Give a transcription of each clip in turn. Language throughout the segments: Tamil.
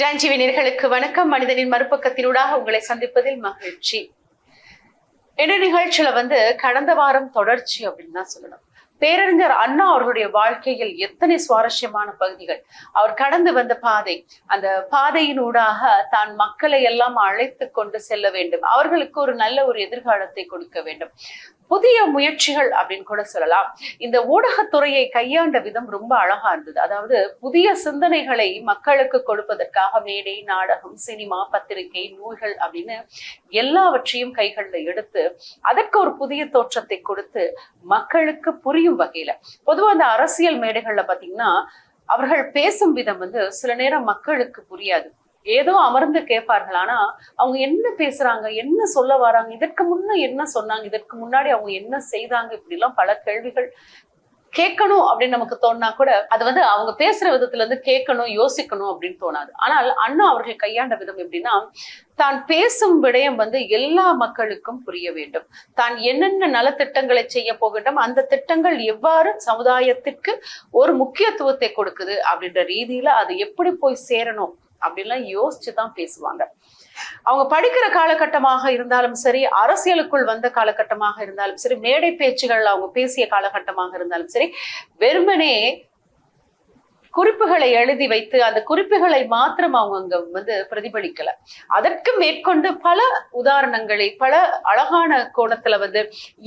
டான் நேர்களுக்கு வணக்கம். மனிதனின் மறுபக்கத்தினூடாக உங்களை சந்திப்பதில் மகிழ்ச்சி. இந்த நிகழ்ச்சியில வந்து கடந்த வாரம் தொடர்ச்சி அப்படின்னு தான் சொல்லணும். பேரறிஞர் அண்ணா அவர்களுடைய வாழ்க்கையில் எத்தனை சுவாரஸ்யமான பகுதிகள். அவர் கடந்து வந்த பாதை அந்த பாதையினூடாக தான் மக்களை எல்லாம் அழைத்து கொண்டு செல்ல வேண்டும். அவர்களுக்கு ஒரு நல்ல ஒரு எதிர்காலத்தை கொடுக்க வேண்டும். புதிய முயற்சிகள் அப்படின்னு கூட சொல்லலாம். இந்த ஊடகத்துறையை கையாண்ட விதம் ரொம்ப அழகா இருந்தது. அதாவது புதிய சிந்தனைகளை மக்களுக்கு கொடுப்பதற்காக மேடை நாடகம் சினிமா பத்திரிகை நூல்கள் அப்படின்னு எல்லாவற்றையும் கைகளில் எடுத்து அதற்கு ஒரு புதிய தோற்றத்தை கொடுத்து மக்களுக்கு புரிய புரியும் வகையில. பொதுவா அந்த அரசியல் மேடைகள்ல பாத்தீங்கன்னா அவர்கள் பேசும் விதம் வந்து சில நேரம் மக்களுக்கு புரியாது. ஏதோ அமர்ந்து கேட்பார்கள். ஆனா அவங்க என்ன பேசுறாங்க என்ன சொல்ல வராங்க இதற்கு முன்ன என்ன சொன்னாங்க இதற்கு முன்னாடி அவங்க என்ன செய்தாங்க இப்படி எல்லாம் பல கேள்விகள் கேட்கணும் அப்படின்னு நமக்கு தோணுனா கூட அது வந்து அவங்க பேசுற விதத்துல இருந்து கேட்கணும் யோசிக்கணும் அப்படின்னு தோணாது. ஆனால் அண்ணா அவர்கள் கையாண்ட விதம் எப்படின்னா தான் பேசும் விடயம் வந்து எல்லா மக்களுக்கும் புரிய வேண்டும். தான் என்னென்ன நலத்திட்டங்களை செய்ய போகின்றோம் அந்த திட்டங்கள் எவ்வாறு சமுதாயத்திற்கு ஒரு முக்கியத்துவத்தை கொடுக்குது அப்படின்ற ரீதியில அது எப்படி போய் சேரணும் அப்படின்லாம் யோசிச்சு தான் பேசுவாங்க. அவங்க படிக்கிற காலகட்டமாக இருந்தாலும் சரி அரசியலுக்குள் வந்த காலகட்டமாக இருந்தாலும் சரி மேடை பேச்சுகள் அவங்க பேசிய காலகட்டமாக இருந்தாலும் சரி வெறுமனே குறிப்புகளை எழுதி வைத்து அந்த குறிப்புகளை மாத்திரம் அவங்க அங்க வந்து பிரதிபலிக்கல. அதற்கு மேற்கொண்டு பல உதாரணங்களை பல அழகான கோணத்துல வந்து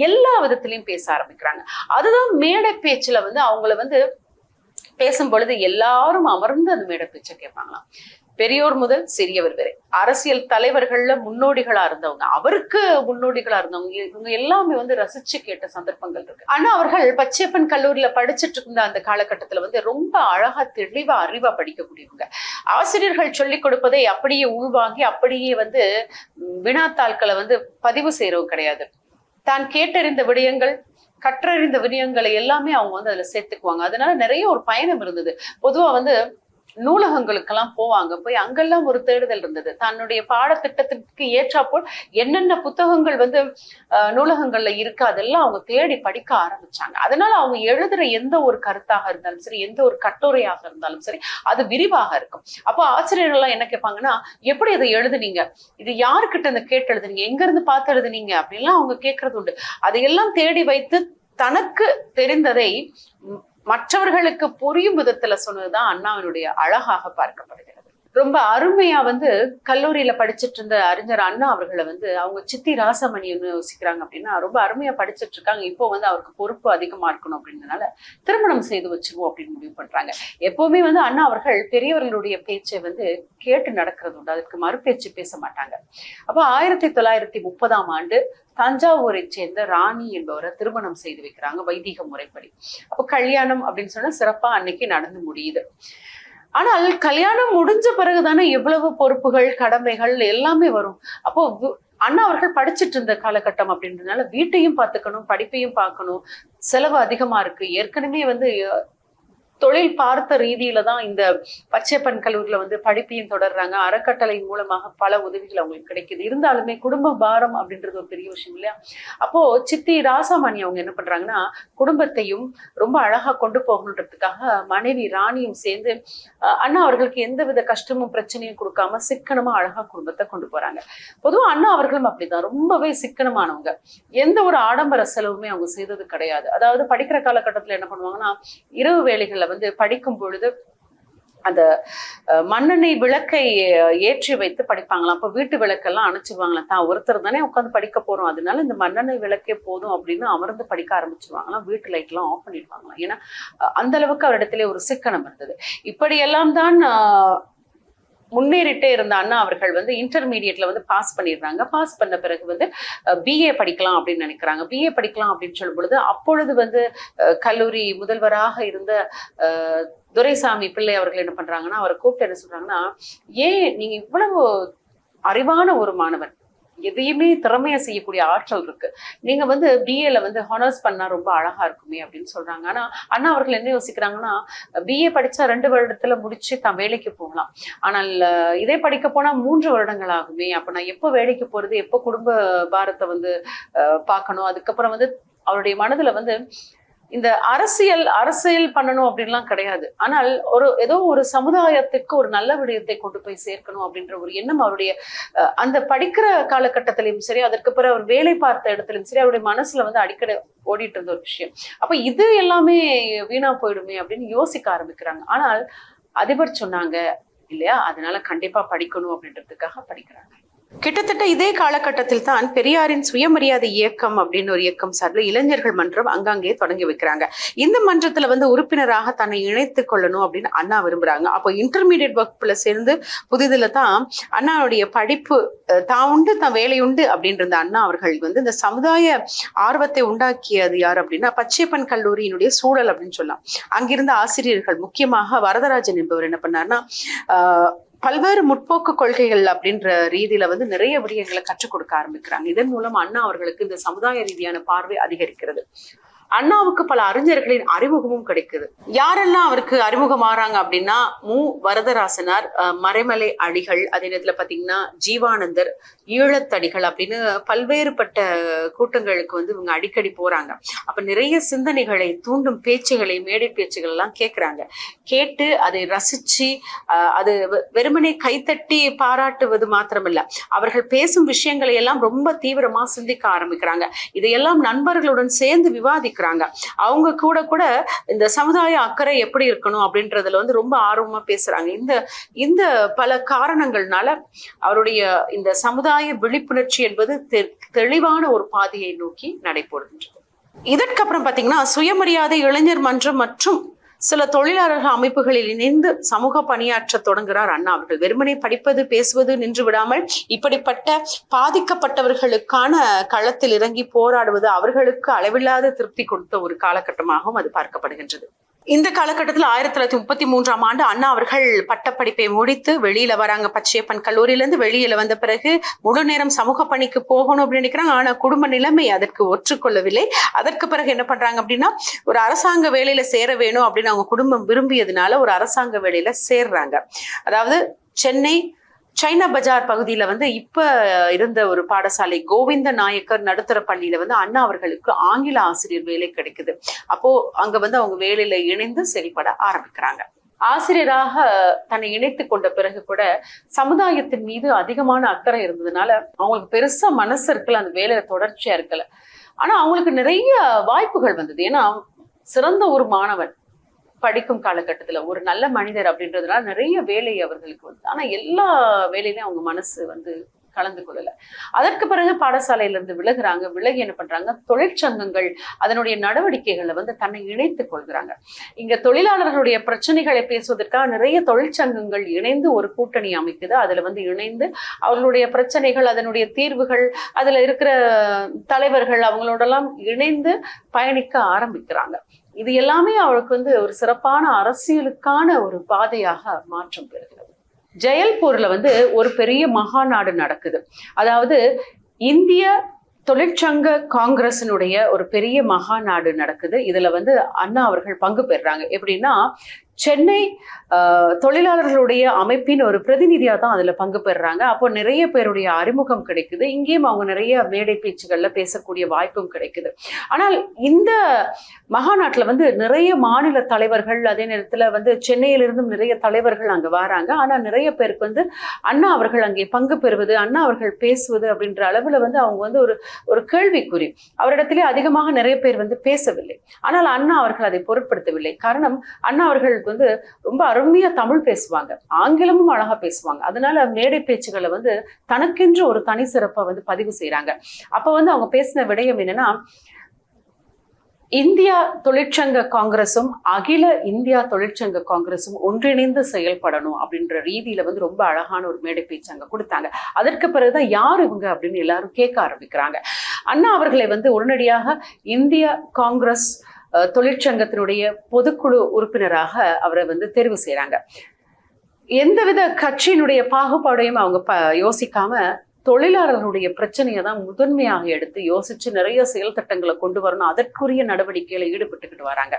எல்லா விதத்திலையும் பேச ஆரம்பிக்கிறாங்க. அதுதான் மேடை பேச்சுல வந்து அவங்கள வந்து பேசும் பொழுது எல்லாரும் அமர்ந்து அந்த மேடை பேச்சை கேட்பாங்களாம். பெரியோர் முதல் சிறியவர் வரை. அரசியல் தலைவர்கள்ல முன்னோடிகளா இருந்தவங்க. அவருக்கு முன்னோடிகளா இருந்தவங்க. இவங்க எல்லாமே வந்து ரசிச்சு கேட்ட சந்தர்ப்பங்கள் இருக்கு. ஆனா அவர்கள் பச்சையப்பன் கல்லூரியில படிச்சுட்டு இருந்த அந்த காலகட்டத்துல வந்து ரொம்ப அழகா தெளிவா அறிவா படிக்கக்கூடியவங்க. ஆசிரியர்கள் சொல்லிக் கொடுப்பதை அப்படியே உள்வாங்கி அப்படியே வந்து வினாத்தாள்களை வந்து பதிவு செய்யறவும் கிடையாது. தான் கேட்டறிந்த விடயங்கள் கற்றறிந்த விடயங்களை எல்லாமே அவங்க வந்து அதில் சேர்த்துக்குவாங்க. அதனால நிறைய ஒரு பயணம் இருந்தது. பொதுவாக வந்து நூலகங்களுக்கெல்லாம் போவாங்க. போய் அங்கெல்லாம் ஒரு தேடுதல் இருந்தது. தன்னுடைய பாடத்திட்டத்திற்கு ஏற்றாப்போல் என்னென்ன புத்தகங்கள் வந்து நூலகங்கள்ல இருக்கு அதெல்லாம் அவங்க தேடி படிக்க ஆரம்பிச்சாங்க. அதனால அவங்க எழுதுற எந்த ஒரு கருத்தாக இருந்தாலும் சரி எந்த ஒரு கட்டுரையாக இருந்தாலும் சரி அது விரிவாக இருக்கும். அப்போ ஆசிரியர்கள்லாம் என்ன கேட்பாங்கன்னா எப்படி அதை எழுதுனீங்க? இது யாருக்கிட்ட இந்த கேட்டு எழுதுனீங்க? எங்க இருந்து பார்த்து எழுதுனீங்க? அப்படின்லாம் அவங்க கேட்கறது உண்டு. அதையெல்லாம் தேடி வைத்து தனக்கு தெரிந்ததை மற்றவர்களுக்கு புரியும் விதத்துல சொன்னதுதான் அண்ணாவினுடைய அழகாக பார்க்கப்படுகிறது. ரொம்ப அருமையா வந்து கல்லூரியில படிச்சிட்டு இருந்த அறிஞர் அண்ணா அவர்களை வந்து அவங்க சித்தி ராசமணி யோசிக்கிறாங்க அப்படின்னா ரொம்ப அருமையா படிச்சிட்டு இருக்காங்க இப்போ வந்து அவருக்கு பொறுப்பு அதிகமா இருக்கணும் அப்படின்றனால திருமணம் செய்து வச்சிருவோம் அப்படின்னு முடிவு பண்றாங்க. எப்பவுமே வந்து அண்ணா அவர்கள் பெரியவர்களுடைய பேச்சை வந்து கேட்டு நடக்கிறது உண்டு. அதற்கு மறுபேச்சு பேச மாட்டாங்க. அப்போ ஆயிரத்தி தொள்ளாயிரத்தி முப்பதாம் ஆண்டு தஞ்சாவூரை சேர்ந்த ராணி என்பவரை திருமணம் செய்து வைக்கிறாங்க வைதிக முறைப்படி. அப்போ கல்யாணம் அப்படின்னு சொன்னா சிறப்பா அன்னைக்கு நடந்து முடியுது. ஆனால் கல்யாணம் முடிஞ்ச பிறகுதானே எவ்வளவு பொறுப்புகள் கடமைகள் எல்லாமே வரும். அப்போ அண்ணா அவர்கள் படிச்சுட்டு இருந்த காலகட்டம் அப்படின்றதுனால வீட்டையும் பார்த்துக்கணும் படிப்பையும் பார்க்கணும். செலவு அதிகமா இருக்கு. ஏற்கனவே வந்து தொழில் பார்த்த ரீதியில தான் இந்த பச்சைப்பன் கல்லூரியில வந்து படிப்பையும் தொடர்றாங்க. அறக்கட்டளை மூலமாக பல உதவிகள் அவங்களுக்கு கிடைக்குது. இருந்தாலுமே குடும்ப பாரம் அப்படின்றது ஒரு பெரிய விஷயம் இல்லையா? அப்போ சித்தி ராசாமணி அவங்க என்ன பண்றாங்கன்னா குடும்பத்தையும் ரொம்ப அழகா கொண்டு போகணுன்றதுக்காக மனைவி ராணியும் சேர்ந்து அண்ணா அவர்களுக்கு எந்தவித கஷ்டமும் பிரச்சனையும் கொடுக்காம சிக்கனமா அழகா குடும்பத்தை கொண்டு போறாங்க. பொதுவா அண்ணா அவர்களும் அப்படிதான். ரொம்பவே சிக்கனமானவங்க. எந்த ஒரு ஆடம்பர செலவுமே அவங்க செய்தது கிடையாது. அதாவது படிக்கிற காலகட்டத்தில் என்ன பண்ணுவாங்கன்னா இரவு வேளைகள்ல வந்து படிக்கும் பொழுது அந்த மண்ணெண்ணெய் விளக்கை ஏற்றி வைத்து படிப்பாங்களாம். அப்போ வீட்டு விளக்கெல்லாம் அணைச்சிருவாங்களாம் தான் ஒருத்தர் தானே உட்காந்து படிக்க போறோம். அதனால இந்த மண்ணெண்ணெய் விளக்கே போதும் அப்படின்னு அமர்ந்து படிக்க ஆரம்பிச்சிருவாங்களாம். வீட்டு லைட்லாம் ஆஃப் பண்ணிடுவாங்களாம் ஏன்னா அந்த அளவுக்கு அவரிடத்திலே ஒரு சிக்கனம் இருந்தது. இப்படியெல்லாம் தான் முன்னேறிட்டே இருந்த அண்ணா அவர்கள் வந்து இன்டர்மீடியட்ல வந்து பாஸ் பண்ணிடுறாங்க. பாஸ் பண்ண பிறகு வந்து பிஏ படிக்கலாம் அப்படின்னு நினைக்கிறாங்க. பிஏ படிக்கலாம் அப்படின்னு சொல்லும் பொழுது அப்பொழுது வந்து கல்லூரி முதல்வராக இருந்த துரைசாமி பிள்ளை அவர்கள் என்ன பண்றாங்கன்னா அவரை கூப்பிட்டு என்ன சொல்றாங்கன்னா ஏன் நீங்க இவ்வளவு அறிவான ஒரு மாணவன். எதையுமே திறமையாக செய்யக்கூடிய ஆற்றல் இருக்கு. நீங்க வந்து பிஏல வந்து ஹானர்ஸ் பண்ணா ரொம்ப அழகா இருக்குமே அப்படின்னு சொல்றாங்க. ஆனா அண்ணா அவர்கள் என்ன யோசிக்கிறாங்கன்னா பிஏ படிச்சா ரெண்டு வருடத்துல முடிச்சு தான் வேலைக்கு போகலாம். ஆனால் இதே படிக்க போனா மூன்று வருடங்கள் ஆகுமே. அப்ப நான் எப்போ வேலைக்கு போறது எப்போ குடும்ப பாரத்தை வந்து பார்க்கணும்? அதுக்கப்புறம் வந்து அவருடைய மனதுல வந்து இந்த அரசியல் அரசியல் பண்ணணும் அப்படின்லாம் கிடையாது. ஆனால் ஒரு ஏதோ ஒரு சமுதாயத்துக்கு ஒரு நல்ல விடயத்தை கொண்டு போய் சேர்க்கணும் அப்படின்ற ஒரு எண்ணம் அவருடைய அந்த படிக்கிற காலகட்டத்திலையும் சரி அதற்கு பிறகு அவர் வேலை பார்த்த இடத்துலையும் சரி அவருடைய மனசுல வந்து அடிக்கடி ஓடிட்டு இருந்த ஒரு விஷயம். அப்ப இது எல்லாமே வீணா போயிடுமே அப்படின்னு யோசிக்க ஆரம்பிக்கிறாங்க. ஆனால் அதிபர் சொன்னாங்க இல்லையா? அதனால கண்டிப்பா படிக்கணும் அப்படின்றதுக்காக படிக்கிறாங்க. கிட்டத்தட்ட இதே காலகட்டத்தில் தான் பெரியாரின் சுயமரியாதை இயக்கம் அப்படின்னு ஒரு இயக்கம் சார்பில் இளைஞர்கள் மன்றம் அங்கங்கே தொடங்கி வைக்கிறாங்க. இந்த மன்றத்துல வந்து உறுப்பினராக தன்னை இணைத்துக் கொள்ளணும் அப்படின்னு அண்ணா விரும்புறாங்க. அப்போ இன்டர்மீடியட் வகுப்புல சேர்ந்து புதிதில் தான் அண்ணாவுடைய படிப்பு அஹ், தான் உண்டு தான் வேலை உண்டு அண்ணா அவர்கள் வந்து இந்த சமுதாய ஆர்வத்தை உண்டாக்கியது யார் அப்படின்னா பச்சைப்பன் கல்லூரியினுடைய சூழல் அப்படின்னு சொல்லலாம். அங்கிருந்த ஆசிரியர்கள் முக்கியமாக வரதராஜன் என்பவர் என்ன பண்ணாருன்னா ஆஹ், பல்வேறு முற்போக்கு கொள்கைகள் அப்படின்ற ரீதியில வந்து நிறைய விடயங்களை கற்றுக் கொடுக்க ஆரம்பிக்கிறாங்க. இதன் மூலம் அண்ணா அவர்களுக்கு இந்த சமுதாய ரீதியான பார்வை அதிகரிக்கிறது. அண்ணாவுக்கு பல அறிஞர்களின் அறிமுகமும் கிடைக்குது. யாரெல்லாம் அவருக்கு அறிமுகமாறாங்க அப்படின்னா மு. வரதராசனார் அஹ், மறைமலை அடிகள் அதே நேரத்துல பாத்தீங்கன்னா ஜீவானந்தர் ஈழத்தடிகள் அப்படின்னு பல்வேறுபட்ட கூட்டங்களுக்கு வந்து இவங்க அடிக்கடி போறாங்க. அப்ப நிறைய சிந்தனைகளை தூண்டும் பேச்சுகளை மேடை பேச்சுகள் எல்லாம் கேட்கிறாங்க கேட்டு அதை ரசிச்சு அது வெ- வெறுமனே கைத்தட்டி பாராட்டுவது மாத்திரமில்ல. அவர்கள் பேசும் விஷயங்களை எல்லாம் ரொம்ப தீவிரமா சிந்திக்க ஆரம்பிக்கிறாங்க. இதையெல்லாம் நண்பர்களுடன் சேர்ந்து விவாதிக்கிறாங்க. அவங்க கூட கூட இந்த சமுதாய அக்கறை எப்படி இருக்கணும் அப்படின்றதுல வந்து ரொம்ப ஆர்வமா பேசுறாங்க. இந்த இந்த பல காரணங்கள்னால அவருடைய இந்த சமுதாய சமுதாய விழிப்புணர்ச்சி என்பது தெளிவான ஒரு பாதையை நோக்கி நடைபெறுகின்றது இதற்கப்புறம் பார்த்தீங்கன்னா சுயமரியாதை இளைஞர் மன்றம் மற்றும் சில தொழிலாளர்கள் அமைப்புகளில் இணைந்து சமூக பணியாற்ற தொடங்குகிறார் அண்ணா அவர்கள். வெறுமனே படிப்பது பேசுவது நின்று விடாமல் இப்படிப்பட்ட பாதிக்கப்பட்டவர்களுக்கான களத்தில் இறங்கி போராடுவது அவர்களுக்கு அளவில்லாத திருப்தி கொடுத்த ஒரு காலகட்டமாகவும் அது பார்க்கப்படுகின்றது. இந்த காலகட்டத்தில் ஆயிரத்தி தொள்ளாயிரத்தி முப்பத்தி மூன்றாம் ஆண்டு அண்ணா அவர்கள் பட்டப்படிப்பை முடித்து வெளியில வராங்க. பச்சையப்பன் கல்லூரியிலிருந்து வெளியில வந்த பிறகு முழு நேரம் சமூக பணிக்கு போகணும் அப்படின்னு நினைக்கிறாங்க. ஆனா குடும்ப நிலைமை அதற்கு ஒற்றுக்கொள்ளவில்லை. அதற்கு பிறகு என்ன பண்றாங்க அப்படின்னா ஒரு அரசாங்க வேலையில சேர வேணும் அப்படின்னு அவங்க குடும்பம் விரும்பியதுனால ஒரு அரசாங்க வேலையில சேர்றாங்க. அதாவது சென்னை சைனா பஜார் பகுதியில வந்து இப்ப இருந்த ஒரு பாடசாலை கோவிந்த நாயக்கர் நடுத்தர பள்ளியில வந்து அண்ணா அவர்களுக்கு ஆங்கில ஆசிரியர் வேலை கிடைக்குது. அப்போ அங்க வந்து அவங்க வேலையில இணைந்து செயல்பட ஆரம்பிக்கிறாங்க. ஆசிரியராக தன்னை இணைத்து கொண்ட பிறகு கூட சமுதாயத்தின் மீது அதிகமான அக்கறை இருந்ததுனால அவங்களுக்கு பெருசா மனசு இருக்கல அந்த வேலையில தொடர்ச்சியா இருக்கல. ஆனா அவங்களுக்கு நிறைய வாய்ப்புகள் வந்தது. ஏன்னா சிறந்த ஒரு மாணவன் படிக்கும் காலகட்டத்தில் ஒரு நல்ல மனிதர் அப்படின்றதுனால நிறைய வேலை அவர்களுக்கு வந்து ஆனால் எல்லா வேலையிலையும் அவங்க மனசு வந்து கலந்து கொள்ளலை. அதற்கு பிறகு பாடசாலையிலேருந்து விலகுறாங்க. விலகி என்ன பண்றாங்க? தொழிற்சங்கங்கள் அதனுடைய நடவடிக்கைகளை வந்து தன்னை இணைத்துக் கொள்கிறாங்க. இங்க தொழிலாளர்களுடைய பிரச்சனைகளை பேசுவதற்காக நிறைய தொழிற்சங்கங்கள் இணைந்து ஒரு கூட்டணி அமைக்குது. அதுல வந்து இணைந்து அவர்களுடைய பிரச்சனைகள் அதனுடைய தீர்வுகள் அதுல இருக்கிற தலைவர்கள் அவங்களோடலாம் இணைந்து பயணிக்க ஆரம்பிக்கிறாங்க. இது எல்லாமே அவளுக்கு வந்து ஒரு சிறப்பான அரசியலுக்கான ஒரு பாதையாக மாற்றம் பெறுகிறது. ஜெயல்பூர்ல வந்து ஒரு பெரிய மகா நாடு நடக்குது. அதாவது இந்திய தொழிற்சங்க காங்கிரசினுடைய ஒரு பெரிய மகா நாடு நடக்குது. இதுல வந்து அண்ணா அவர்கள் பங்கு பெறுறாங்க. எப்படின்னா சென்னை தொழிலாளர்களுடைய அமைப்பின் ஒரு பிரதிநிதியாக தான் அதில் பங்கு பெறுறாங்க அப்போ நிறைய பேருடைய அறிமுகம் கிடைக்குது. இங்கேயும் அவங்க நிறைய மேடை பேச்சுகளில் பேசக்கூடிய வாய்ப்பும் கிடைக்குது. ஆனால் இந்த மகாநாட்டில் வந்து நிறைய மாநில தலைவர்கள் அதே நேரத்தில் வந்து சென்னையிலிருந்தும் நிறைய தலைவர்கள் அங்கே வராங்க. ஆனால் நிறைய பேருக்கு வந்து அண்ணா அவர்கள் அங்கே பங்கு பெறுவது அண்ணா அவர்கள் பேசுவது அப்படின்ற அளவில் வந்து அவங்க வந்து ஒரு ஒரு கேள்விக்குறி. அவரிடத்திலே அதிகமாக நிறைய பேர் வந்து பேசவில்லை. ஆனால் அண்ணா அவர்கள் அதை பொருட்படுத்தவில்லை. காரணம் அண்ணா அவர்கள் அவர்களுக்கு வந்து ரொம்ப அருமையா தமிழ் பேசுவாங்க. ஆங்கிலமும் அழகா பேசுவாங்க. அதனால மேடை பேச்சுகளை வந்து தனக்கென்று ஒரு தனி சிறப்பை வந்து பதிவு செய்யறாங்க அப்ப வந்து அவங்க பேசின விடயம் என்னன்னா இந்தியா தொழிற்சங்க காங்கிரசும் அகில இந்தியா தொழிற்சங்க காங்கிரசும் ஒன்றிணைந்து செயல்படணும் அப்படின்ற ரீதியில வந்து ரொம்ப அழகான ஒரு மேடை பேச்சு அங்க கொடுத்தாங்க. அதற்கு பிறகுதான் யார் இவங்க அப்படின்னு எல்லாரும் கேட்க ஆரம்பிக்கிறாங்க. அண்ணா அவர்களை வந்து உடனடியாக இந்திய காங்கிரஸ் தொழிற்சங்கத்தினுடைய பொதுக்குழு உறுப்பினராக அவரை வந்து தேர்வு செய்கிறாங்க எந்தவித கட்சியினுடைய பாகுபாடையும் அவங்க ப யோசிக்காம தொழிலாளர்களுடைய பிரச்சனையை தான் முதன்மையாக எடுத்து யோசிச்சு நிறைய செயல் திட்டங்களை கொண்டு வரணும். அதற்குரிய நடவடிக்கைகளை ஈடுபட்டுக்கிட்டு வராங்க.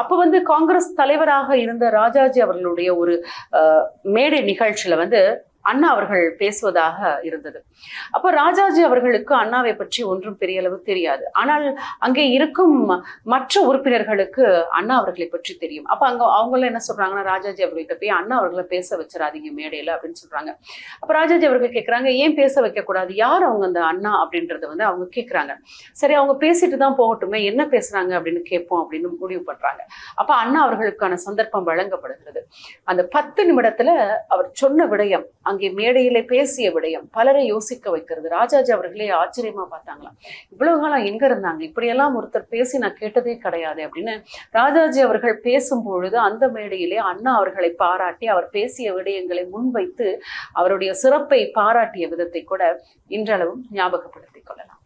அப்ப வந்து காங்கிரஸ் தலைவராக இருந்த ராஜாஜி அவர்களுடைய ஒரு மேடை நிகழ்ச்சியில வந்து அண்ணா அவர்கள் பேசுவதாக இருந்தது. அப்போ ராஜாஜி அவர்களுக்கு அண்ணாவை பற்றி ஒன்றும் பெரிய அளவு தெரியாது. ஆனால் அங்கே இருக்கும் மற்ற உறுப்பினர்களுக்கு அண்ணா அவர்களை பற்றி தெரியும். அப்ப அங்க அவங்கள என்ன சொல்றாங்கன்னா ராஜாஜி அவர்கள்ட்ட போய் அண்ணா அவர்களை பேச வச்சிடாதீங்க மேடையில அப்படின்னு சொல்றாங்க. அப்ப ராஜாஜி அவர்கள் கேட்குறாங்க ஏன் பேச வைக்கக்கூடாது? யார் அவங்க அந்த அண்ணா அப்படின்றத வந்து அவங்க கேட்குறாங்க சரி அவங்க பேசிட்டு தான் போகட்டுமே என்ன பேசுறாங்க அப்படின்னு கேட்போம் அப்படின்னு முடிவு பண்றாங்க. அப்ப அண்ணா அவர்களுக்கான சந்தர்ப்பம் வழங்கப்படுகிறது. அந்த பத்து நிமிடத்துல அவர் சொன்ன விடயம் அங்கே மேடையிலே பேசிய விடயம் பலரை யோசிக்க வைக்கிறது. ராஜாஜி அவர்களே ஆச்சரியமா பார்த்தாங்களாம். இவ்வளவு காலம் எங்க இருந்தாங்க? இப்படியெல்லாம் ஒருத்தர் பேசி நான் கேட்டதே கிடையாது அப்படின்னு ராஜாஜி அவர்கள் பேசும் பொழுது அந்த மேடையிலே அண்ணா அவர்களை பாராட்டி அவர் பேசிய விடயங்களை முன்வைத்து அவருடைய சிறப்பை பாராட்டிய விதத்தை கூட இன்றளவும் ஞாபகப்படுத்திக் கொள்ளலாம்.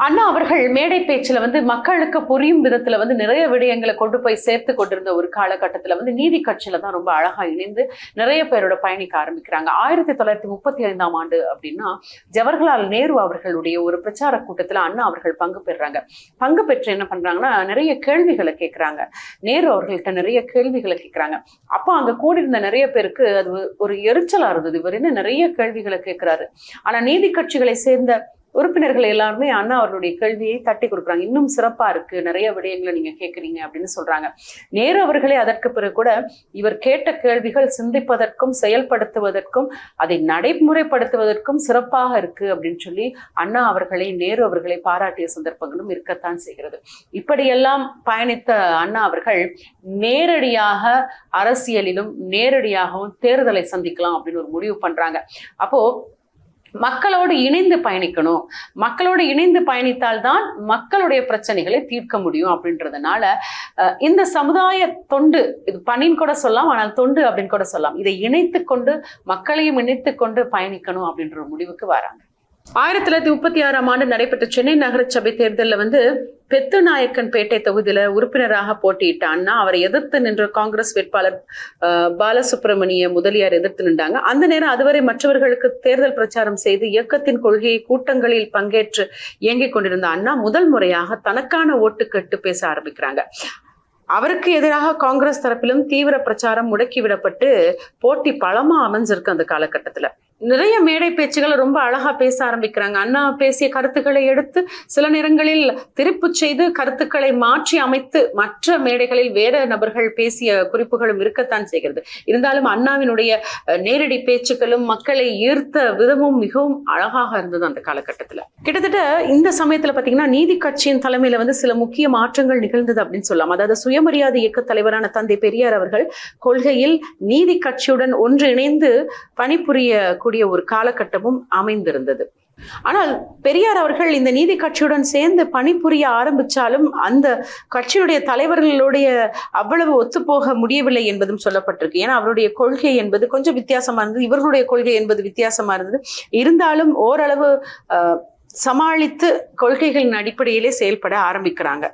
அண்ணா அவர்கள் மேடை பேச்சுல வந்து மக்களுக்கு புரியும் விதத்துல வந்து நிறைய விடயங்களை கொண்டு போய் சேர்த்து கொண்டிருந்த ஒரு காலகட்டத்துல வந்து நீதி கட்சியில தான் ரொம்ப அழகா இணைந்து நிறைய பேரோட பயணிக்க ஆரம்பிக்கிறாங்க. ஆயிரத்தி தொள்ளாயிரத்தி முப்பத்தி ஐந்தாம் ஆண்டு அப்படின்னா ஜவஹர்லால் நேரு அவர்களுடைய ஒரு பிரச்சார கூட்டத்துல அண்ணா அவர்கள் பங்கு பெறுறாங்க பங்கு பெற்று என்ன பண்றாங்கன்னா நிறைய கேள்விகளை கேட்குறாங்க நேரு அவர்கள்ட்ட நிறைய கேள்விகளை கேட்குறாங்க அப்போ அங்க கூடியிருந்த நிறைய பேருக்கு அது ஒரு எரிச்சலா இருந்தது. இவர் என்ன நிறைய கேள்விகளை கேட்கிறாரு ஆனா நீதி கட்சிகளை சேர்ந்த உறுப்பினர்கள் எல்லாருமே அண்ணா அவர்களுடைய கேள்வியை தட்டி கொடுக்குறாங்க. இன்னும் சிறப்பா இருக்கு. நிறைய விடயங்களை நீங்க கேட்குறீங்க அப்படின்னு சொல்றாங்க. நேரு அவர்களே அதற்கு பிறகு கூட இவர் கேட்ட கேள்விகள் சிந்திப்பதற்கும் செயல்படுத்துவதற்கும் அதை நடைமுறைப்படுத்துவதற்கும் சிறப்பாக இருக்கு அப்படின்னு சொல்லி அண்ணா அவர்களை நேரு அவர்களை பாராட்டிய சந்தர்ப்பங்களும் இருக்கத்தான் செய்கிறது. இப்படியெல்லாம் பயணித்த அண்ணா அவர்கள் நேரடியாக அரசியலிலும் நேரடியாகவும் தேர்தலை சந்திக்கலாம் அப்படின்னு ஒரு முடிவு பண்றாங்க. அப்போ மக்களோடு இணைந்து பயணிக்கணும். மக்களோடு இணைந்து பயணித்தால்தான் மக்களுடைய பிரச்சனைகளை தீர்க்க முடியும் அப்படின்றதுனால அஹ், இந்த சமுதாய தொண்டு இது பணின்னு கூட சொல்லலாம் ஆனால் தொண்டு அப்படின்னு கூட சொல்லலாம். இதை இணைத்து கொண்டு மக்களையும் இணைத்து கொண்டு பயணிக்கணும் அப்படின்ற ஒரு முடிவுக்கு வராங்க. ஆயிரத்தி தொள்ளாயிரத்தி முப்பத்தி ஆறாம் ஆண்டு நடைபெற்ற சென்னை நகர சபை தேர்தலில் வந்து பெத்துநாயக்கன் பேட்டை தொகுதியில உறுப்பினராக போட்டியிட்டான்னா அவரை எதிர்த்து நின்ற காங்கிரஸ் வேட்பாளர் அஹ், பாலசுப்ரமணிய முதலியார் எதிர்த்து நின்றாங்க. அந்த நேரம் அதுவரை மற்றவர்களுக்கு தேர்தல் பிரச்சாரம் செய்து இயக்கத்தின் கொள்கையை கூட்டங்களில் பங்கேற்று இயங்கிக் கொண்டிருந்த அண்ணா முதல் முறையாக தனக்கான ஓட்டு கட்டு பேச ஆரம்பிக்கிறாங்க. அவருக்கு எதிராக காங்கிரஸ் தரப்பிலும் தீவிர பிரச்சாரம் முடக்கிவிடப்பட்டு போட்டி பலமா அமைஞ்சிருக்கு அந்த காலகட்டத்துல. நிறைய மேடை பேச்சுகளை ரொம்ப அழகா பேச ஆரம்பிக்கிறாங்க. அண்ணா பேசிய கருத்துக்களை எடுத்து சில நேரங்களில் திருப்பு செய்து கருத்துக்களை மாற்றி அமைத்து மற்ற மேடைகளில் வேற நபர்கள் பேசிய குறிப்புகளும் இருக்கத்தான் செய்கிறது. இருந்தாலும் அண்ணாவினுடைய நேரடி பேச்சுக்களும் மக்களை ஈர்த்த விதமும் மிகவும் அழகாக இருந்தது அந்த காலகட்டத்துல. கிட்டத்தட்ட இந்த சமயத்துல பாத்தீங்கன்னா நீதி கட்சியின் தலைமையில வந்து சில முக்கிய மாற்றங்கள் நிகழ்ந்தது அப்படின்னு சொல்லலாம். அதாவது சுயமரியாதை இயக்க தலைவரான தந்தை பெரியார் அவர்கள் கொள்கையில் நீதி கட்சியுடன் ஒன்றிணைந்து இருக்கக்கூடிய ஒரு காலகட்டமும் அமைந்திருந்தது. ஆனால் பெரியார் அவர்கள் இந்த நீதி கட்சியுடன் சேர்ந்து பணிபுரிய ஆரம்பிச்சாலும் அந்த கட்சியுடைய தலைவர்களுடைய அவ்வளவு ஒத்துப்போக முடியவில்லை என்பதும் சொல்லப்பட்டிருக்கு. ஏன்னா அவருடைய கொள்கை என்பது கொஞ்சம் வித்தியாசமா இருந்தது. இவர்களுடைய கொள்கை என்பது வித்தியாசமா இருந்தது. இருந்தாலும் ஓரளவு சமாளித்து கொள்கைகளின் அடிப்படையிலே செயல்பட ஆரம்பிக்கிறாங்க.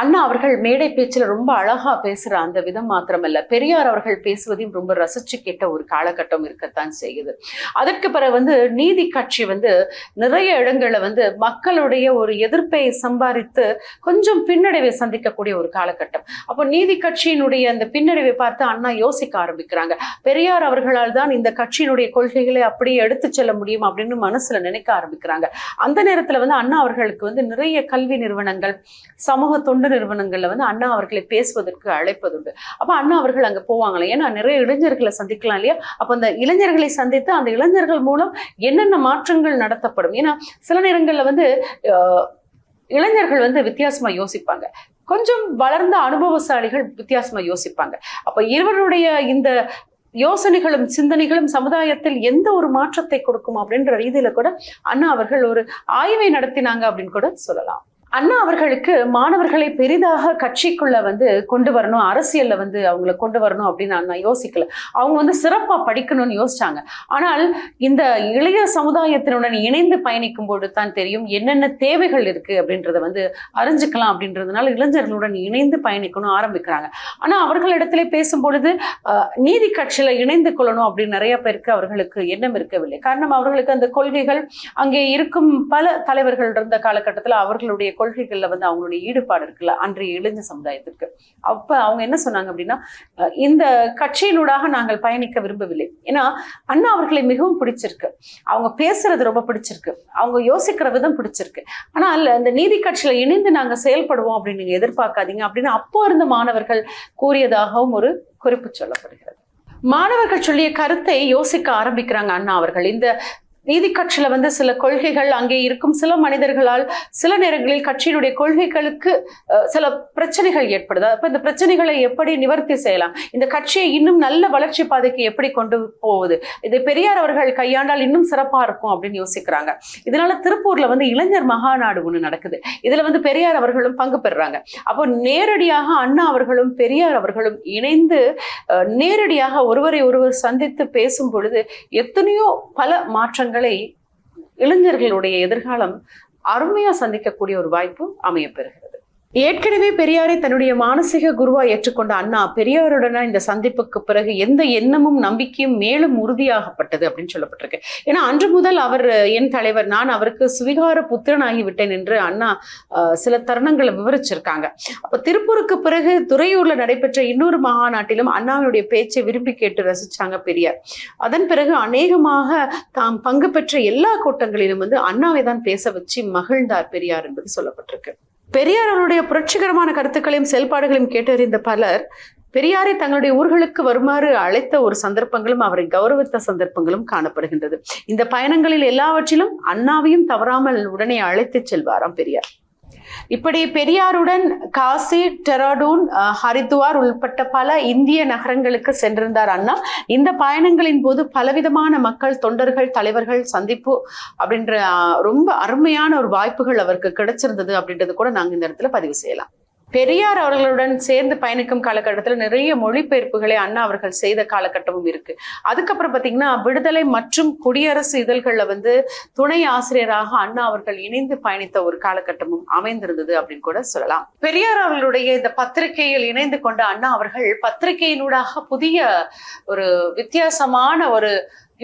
அண்ணா அவர்கள் மேடை பேச்சில் ரொம்ப அழகா பேசுற அந்த விதம் மாத்திரமல்ல. பெரியார் அவர்கள் பேசுவதையும் ரொம்ப ரசிச்சு கேட்ட ஒரு காலகட்டம் இருக்கத்தான் செய்யுது. அதற்கு பிறகு வந்து நீதி கட்சி வந்து நிறைய இடங்களில் வந்து மக்களுடைய ஒரு எதிர்ப்பை சம்பாதித்து கொஞ்சம் பின்னடைவை சந்திக்கக்கூடிய ஒரு காலகட்டம். அப்போ நீதி கட்சியினுடைய அந்த பின்னடைவை பார்த்து அண்ணா யோசிக்க ஆரம்பிக்கிறாங்க. பெரியார் அவர்களால் தான் இந்த கட்சியினுடைய கொள்கைகளை அப்படியே எடுத்து செல்ல முடியும் அப்படின்னு மனசுல நினைக்க ஆரம்பிக்கிறாங்க. அந்த நேரத்துல வந்து அண்ணா அவர்களுக்கு வந்து நிறைய கல்வி நிறுவனங்கள் சமூக தொண்டு நிறுவனங்களில் வந்து அண்ணா அவர்களை பேசுவதற்கு அழைப்பதுண்டு. அப்போ அண்ணா அவர்கள் அங்கே போவாங்களே? ஏன்னா நிறைய இளைஞர்களை சந்திக்கலாம் இல்லையா? அப்போ அந்த இளைஞர்களை சந்தித்து அந்த இளைஞர்கள் மூலம் என்னென்ன மாற்றங்கள் நடத்தப்படும்? ஏன்னா சில நேரங்களில் வந்து இளைஞர்கள் வந்து வித்தியாசமா யோசிப்பாங்க. கொஞ்சம் வளர்ந்த அனுபவசாலிகள் வித்தியாசமா யோசிப்பாங்க. அப்போ இருவருடைய இந்த யோசனைகளும் சிந்தனைகளும் சமுதாயத்தில் எந்த ஒரு மாற்றத்தை கொடுக்கும் அப்படின்ற ரீதியில கூட அண்ணா அவர்கள் ஒரு ஆய்வை நடத்தினாங்க அப்படின்னு கூட சொல்லலாம். அண்ணா அவர்களுக்கு மாணவர்களை பெரிதாக கட்சிக்குள்ள வந்து கொண்டு வரணும் அரசியல்ல வந்து அவங்கள கொண்டு வரணும் அப்படின்னு அண்ணா யோசிக்கல. அவங்க வந்து சிறப்பா படிக்கணும்னு யோசிச்சாங்க. ஆனால் இந்த இளைய சமுதாயத்தினுடன் இணைந்து பயணிக்கும் போது தான் தெரியும் என்னென்ன தேவைகள் இருக்கு அப்படின்றத வந்து அறிஞ்சுக்கலாம் அப்படின்றதுனால இளைஞர்களுடன் இணைந்து பயணிக்கணும் ஆரம்பிக்கிறாங்க. ஆனா அவர்களிடத்திலே பேசும் பொழுது நீதி கட்சியில இணைந்து கொள்ளணும் அப்படின்னு நிறைய பேருக்கு அவர்களுக்கு எண்ணம் இருக்கவில்லை. காரணம் அவர்களுக்கு அந்த கொள்கைகள் அங்கே இருக்கும் பல தலைவர்கள் இருந்த காலகட்டத்தில் அவர்களுடைய கொள்கைகளில் வந்து அவங்களுடைய ஈடுபாடு இருக்குல்ல அன்றைய இளைஞ சமுதாயத்திற்கு. அப்ப அவங்க என்ன சொன்னாங்க அப்படின்னா இந்த கட்சியினூடாக நாங்கள் பயணிக்க விரும்பவில்லை. ஏன்னா அண்ணா அவர்களை மிகவும் பிடிச்சிருக்கு. அவங்க பேசுறது ரொம்ப பிடிச்சிருக்கு. அவங்க யோசிக்கிற விதம் பிடிச்சிருக்கு. ஆனால் இந்த நீதி கட்சியில இணைந்து நாங்க செயல்படுவோம் அப்படின்னு நீங்க எதிர்பார்க்காதீங்க அப்படின்னு அப்போ இருந்த மாணவர்கள் கூறியதாகவும் ஒரு குறிப்பு சொல்லப்படுகிறது. மாணவர்கள் சொல்லிய கருத்தை யோசிக்க ஆரம்பிக்கிறாங்க அண்ணா அவர்கள். இந்த நீதி கட்சியில வந்து சில கொள்கைகள் அங்கே இருக்கும். சில மனிதர்களால் சில நேரங்களில் கட்சியினுடைய கொள்கைகளுக்கு சில பிரச்சனைகள் ஏற்படுது. அப்ப இந்த பிரச்சனைகளை எப்படி நிவர்த்தி செய்யலாம்? இந்த கட்சியை இன்னும் நல்ல வளர்ச்சி பாதைக்கு எப்படி கொண்டு போவது இது பெரியார் அவர்கள் கையாண்டால் இன்னும் சிறப்பா இருக்கும் அப்படின்னு யோசிக்கிறாங்க. இதனால திருப்பூர்ல வந்து இளைஞர் மகாநாடு ஒண்ணு நடக்குது. இதுல வந்து பெரியார் அவர்களும் பங்கு பெறுறாங்க அப்போ நேரடியாக அண்ணா அவர்களும் பெரியார் அவர்களும் இணைந்து நேரடியாக ஒருவரை ஒருவர் சந்தித்து பேசும் பொழுது எத்தனையோ பல மாற்றங்கள் இளைஞர்களுடைய எதிர்காலம் அருமையா சந்திக்கக்கூடிய ஒரு வாய்ப்பு அமையப்பெறுகிறது ஏற்கனவே பெரியாரை தன்னுடைய மானசீக குருவா ஏற்றுக்கொண்ட அண்ணா பெரியாருடனான இந்த சந்திப்புக்கு பிறகு எந்த எண்ணமும் நம்பிக்கையும் மேலும் உறுதியாகப்பட்டது அப்படின்னு சொல்லப்பட்டிருக்கு. ஏன்னா அன்று முதல் அவர் என் தலைவர் நான் அவருக்கு சுவிகார புத்திரனாகி விட்டேன் என்று அண்ணா அஹ், சில தருணங்களை விவரிச்சிருக்காங்க. அப்ப திருப்பூருக்கு பிறகு துறையூர்ல நடைபெற்ற இன்னொரு மகாநாட்டிலும் அண்ணாவினுடைய பேச்சை விரும்பி கேட்டு ரசிச்சாங்க பெரியார். அதன் பிறகு அநேகமாக தாம் பங்கு பெற்ற எல்லா கூட்டங்களிலும் வந்து அண்ணாவை தான் பேச வச்சு மகிழ்ந்தார் பெரியார் என்பது சொல்லப்பட்டிருக்கு. பெரியார் அவருடைய புரட்சிகரமான கருத்துக்களையும் செயல்பாடுகளையும் கேட்டறிந்த பலர் பெரியாரை தங்களுடைய ஊர்களுக்கு வருமாறு அழைத்த ஒரு சந்தர்ப்பங்களும் அவரை கௌரவித்த சந்தர்ப்பங்களும் காணப்படுகின்றது. இந்த பயணங்களில் எல்லாவற்றிலும் அண்ணாவையும் தவறாமல் உடனே அழைத்துச் செல்வாராம் பெரியார். இப்படி பெரியாருடன் காசி டெராடூன் அஹ், ஹரித்துவார் உள்பட்ட பல இந்திய நகரங்களுக்கு சென்றிருந்தார் அண்ணா. இந்த பயணங்களின் போது பலவிதமான மக்கள் தொண்டர்கள் தலைவர்கள் சந்திப்பு அப்படின்ற ரொம்ப அருமையான ஒரு வாய்ப்புகள் அவருக்கு கிடைச்சிருந்தது அப்படின்றது கூட நாங்க இந்த இடத்துல பதிவு செய்யலாம். பெரியார் அவர்களுடன் சேர்ந்து பயணிக்கும் காலகட்டத்தில் நிறைய மொழிபெயர்ப்புகளை அண்ணா அவர்கள் செய்த காலகட்டமும் இருக்கு. அதுக்கப்புறம் பாத்தீங்கன்னா விடுதலை மற்றும் குடியரசு இதழ்கள்ல வந்து துணை ஆசிரியராக அண்ணா அவர்கள் இணைந்து பயணித்த ஒரு காலகட்டமும் அமைந்திருந்தது அப்படின்னு கூட சொல்லலாம். பெரியார் அவர்களுடைய இந்த பத்திரிகையில் இணைந்து கொண்ட அண்ணா அவர்கள் பத்திரிகையினூடாக புதிய ஒரு வித்தியாசமான ஒரு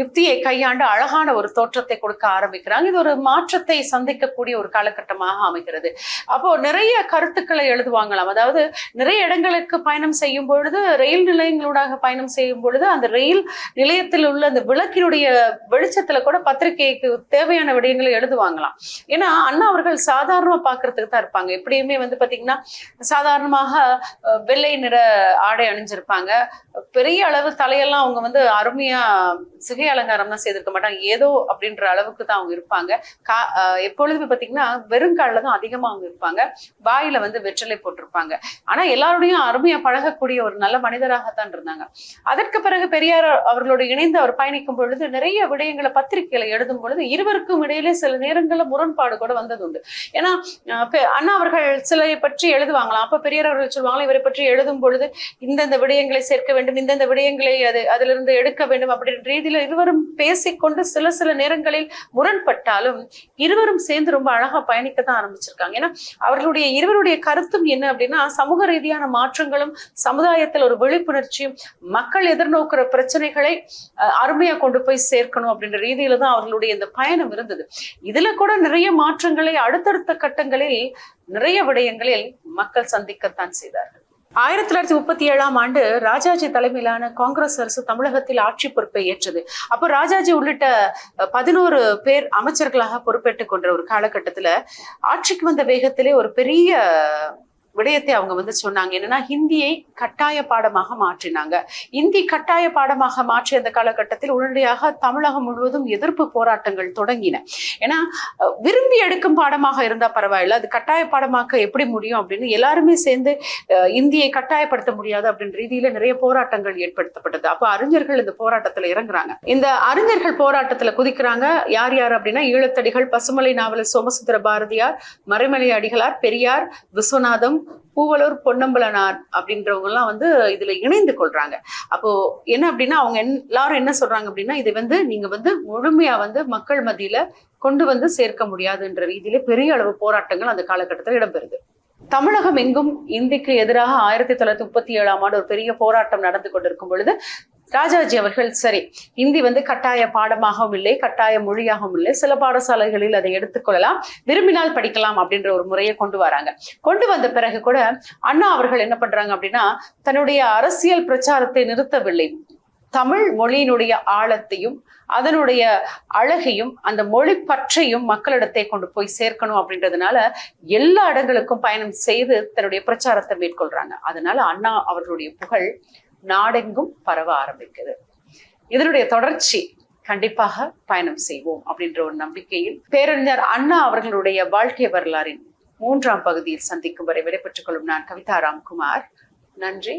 யுக்தியை கையாண்டு அழகான ஒரு தோற்றத்தை கொடுக்க ஆரம்பிக்கிறாங்க. இது ஒரு மாற்றத்தை சந்திக்கக்கூடிய ஒரு காலகட்டமாக அமைகிறது. அப்போ நிறைய கருத்துக்களை எழுதுவாங்களாம். அதாவது நிறைய இடங்களுக்கு பயணம் செய்யும் பொழுது ரயில் நிலையங்களூடாக பயணம் செய்யும் பொழுது அந்த ரயில் நிலையத்தில் உள்ள அந்த விளக்கினுடைய வெளிச்சத்துல கூட பத்திரிகைக்கு தேவையான விடயங்களை எழுதுவாங்களாம். ஏன்னா அண்ணா அவர்கள் சாதாரணமா பாக்குறதுக்கு தான் இருப்பாங்க. எப்படியுமே வந்து பாத்தீங்கன்னா சாதாரணமாக வெள்ளை நிற ஆடை அணிஞ்சிருப்பாங்க. பெரிய அளவு தலையெல்லாம் அவங்க வந்து அருமையா சிகை அலங்காரம் தான் செய்திருக்க மாட்டாங்க. ஏதோ அப்படின்ற அளவுக்கு தான் அவங்க இருப்பாங்க. கா எப்பொழுதுமே பார்த்தீங்கன்னா வெறுங்காலில் தான் அதிகமா அவங்க இருப்பாங்க. வாயில வந்து வெற்றிலை போட்டிருப்பாங்க. ஆனா எல்லாரோடையும் அருமையா பழகக்கூடிய ஒரு நல்ல மனிதராகத்தான் இருந்தாங்க. அதற்கு பிறகு பெரியார் அவர்களோடு இணைந்து அவர் பயணிக்கும் பொழுது நிறைய விடயங்களை பத்திரிகைகளை எழுதும் பொழுது இருவருக்கும் இடையிலே சில நேரங்களில் முரண்பாடு கூட வந்தது உண்டு ஏன்னா அண்ணா அவர்கள் சிலரை பற்றி எழுதுவாங்களாம். அப்ப பெரியார் அவர்கள் சொல்லுவாங்களா இவரை பற்றி எழுதும் பொழுது இந்தந்த விடயங்களை சேர்க்க வேண்டும் இந்தந்த விடயங்களை அது அதிலிருந்து எடுக்க வேண்டும் அப்படின்ற ரீதியில இருவரும் பேசிக்கொண்டு சில சில நேரங்களில் முரண்பட்டாலும் இருவரும் சேர்ந்து ரொம்ப அழகா பயணிக்க தான் ஆரம்பிச்சிருக்காங்க. ஏன்னா அவர்களுடைய இருவருடைய கருத்தும் என்ன அப்படின்னா சமூக ரீதியான மாற்றங்களும் சமுதாயத்தில் ஒரு விழிப்புணர்ச்சியும் மக்கள் எதிர்நோக்குற பிரச்சனைகளை அஹ், அருமையா கொண்டு போய் சேர்க்கணும் அப்படின்ற ரீதியில தான் அவர்களுடைய இந்த பயணம் இருந்தது. இதுல கூட நிறைய மாற்றங்களை அடுத்தடுத்த கட்டங்களில் நிறைய விடயங்களில் மக்கள் சந்திக்கத்தான் செய்தார்கள். ஆயிரத்தி தொள்ளாயிரத்தி முப்பத்தி ஏழாம் ஆண்டு ராஜாஜி தலைமையிலான காங்கிரஸ் அரசு தமிழகத்தில் ஆட்சி பொறுப்பை ஏற்றது. அப்போ ராஜாஜி உள்ளிட்ட பதினோரு பேர் அமைச்சர்களாக பொறுப்பேற்றுக் கொண்ட ஒரு காலகட்டத்துல ஆட்சிக்கு வந்த வேகத்திலே ஒரு பெரிய விடயத்தை அவங்க வந்து சொன்னாங்க. என்னன்னா ஹிந்தியை கட்டாய பாடமாக மாற்றினாங்க. இந்தி கட்டாய பாடமாக மாற்றிய அந்த காலகட்டத்தில் உடனடியாக தமிழகம் முழுவதும் எதிர்ப்பு போராட்டங்கள் தொடங்கின. ஏன்னா விரும்பி எடுக்கும் பாடமாக இருந்தா பரவாயில்ல. அது கட்டாய பாடமாக்க எப்படி முடியும் அப்படின்னு எல்லாருமே சேர்ந்து இந்தியை கட்டாயப்படுத்த முடியாது அப்படின்ற ரீதியில நிறைய போராட்டங்கள் ஏற்படுத்தப்பட்டது. அப்போ அறிஞர்கள் இந்த போராட்டத்துல இறங்குறாங்க. இந்த அறிஞர்கள் போராட்டத்துல குதிக்கிறாங்க. யார் யார் அப்படின்னா ஈழத்தடிகள் பசுமலை நாவலர் சோமசுந்தர பாரதியார் மறைமலை அடிகளார் பெரியார் விஸ்வநாதம் பூவலூர் பொன்னம்பலனார் அப்படின்றவங்க எல்லாம் வந்து இதுல இணைந்து கொள்றாங்க. அப்போ என்ன அப்படின்னா அவங்க எல்லாரும் என்ன சொல்றாங்க அப்படின்னா இதை வந்து நீங்க வந்து முழுமையா வந்து மக்கள் மத்தியில கொண்டு வந்து சேர்க்க முடியாதுன்ற ரீதியில பெரிய அளவு போராட்டங்கள் அந்த காலகட்டத்தில் இடம்பெறுது. தமிழகம் எங்கும் இந்திக்கு எதிராக ஆயிரத்தி தொள்ளாயிரத்தி முப்பத்தி ஏழாம் ஆண்டு ஒரு பெரிய போராட்டம் நடந்து கொண்டிருக்கும் பொழுது ராஜாஜி அவர்கள் சரி இந்தி வந்து கட்டாய பாடமாகவும் இல்லை கட்டாய மொழியாகவும் இல்லை. சில பாடசாலைகளில் அதை எடுத்துக்கொள்ளலாம் விரும்பினால் படிக்கலாம் அப்படின்ற ஒரு முறையை கொண்டு வராங்க. கொண்டு வந்த பிறகு கூட அண்ணா அவர்கள் என்ன பண்றாங்க அப்படின்னா தன்னுடைய அரசியல் பிரச்சாரத்தை நிறுத்தவில்லை. தமிழ் மொழியினுடைய ஆழத்தையும் அதனுடைய அழகையும் அந்த மொழி பற்றையும் மக்களிடத்தை கொண்டு போய் சேர்க்கணும் அப்படின்றதுனால எல்லா இடங்களுக்கும் பயணம் செய்து தன்னுடைய பிரச்சாரத்தை மேற்கொள்றாங்க. அதனால அண்ணா அவர்களுடைய புகழ் நாடெங்கும் பரவ ஆரம்பிக்குது. இதனுடைய தொடர்ச்சி கண்டிப்பாக பயணம் செய்வோம் அப்படின்ற ஒரு நம்பிக்கையில் பேரறிஞர் அண்ணா அவர்களுடைய வாழ்க்கை வரலாறின் மூன்றாம் பகுதியில் சந்திக்கும் வரை விடைபெற்றுக் கொள்ளும் நான் கவிதா ராம்குமார். நன்றி.